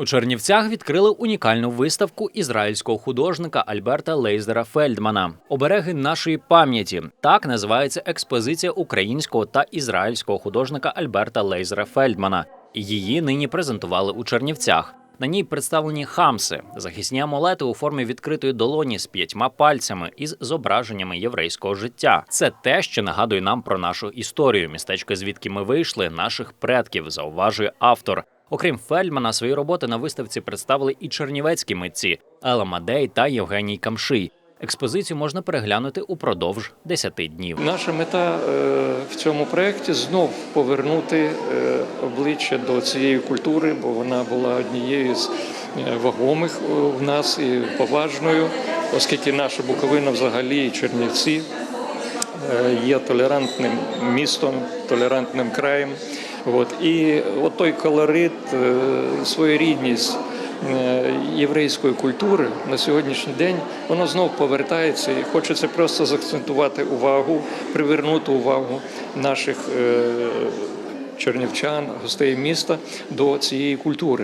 У Чернівцях відкрили унікальну виставку ізраїльського художника Альберта Лейзера Фельдмана Обереги нашої пам'яті. Так називається експозиція українського та ізраїльського художника Альберта Лейзера Фельдмана. Її нині презентували у Чернівцях. На ній представлені хамси, захисні амулети у формі відкритої долоні з п'ятьма пальцями із зображеннями єврейського життя. Це те, що нагадує нам про нашу історію, містечко, звідки ми вийшли, наших предків, зауважує автор. Окрім Фельдмана, свої роботи на виставці представили і чернівецькі митці Ела Мадей та Євгеній Камший. Експозицію можна переглянути упродовж 10 днів. Наша мета е, в цьому проєкті знов повернути е, обличчя до цієї культури, бо вона була однією з е, вагомих в нас і поважною, оскільки наша Буковина взагалі і Чернівці є толерантним містом, толерантним краєм. От і от той колорит, е, своєрідність е, єврейської культури на сьогоднішній день воно знов повертається, і хочеться просто заакцентувати увагу, привернути увагу наших е, чернівчан, гостей міста до цієї культури.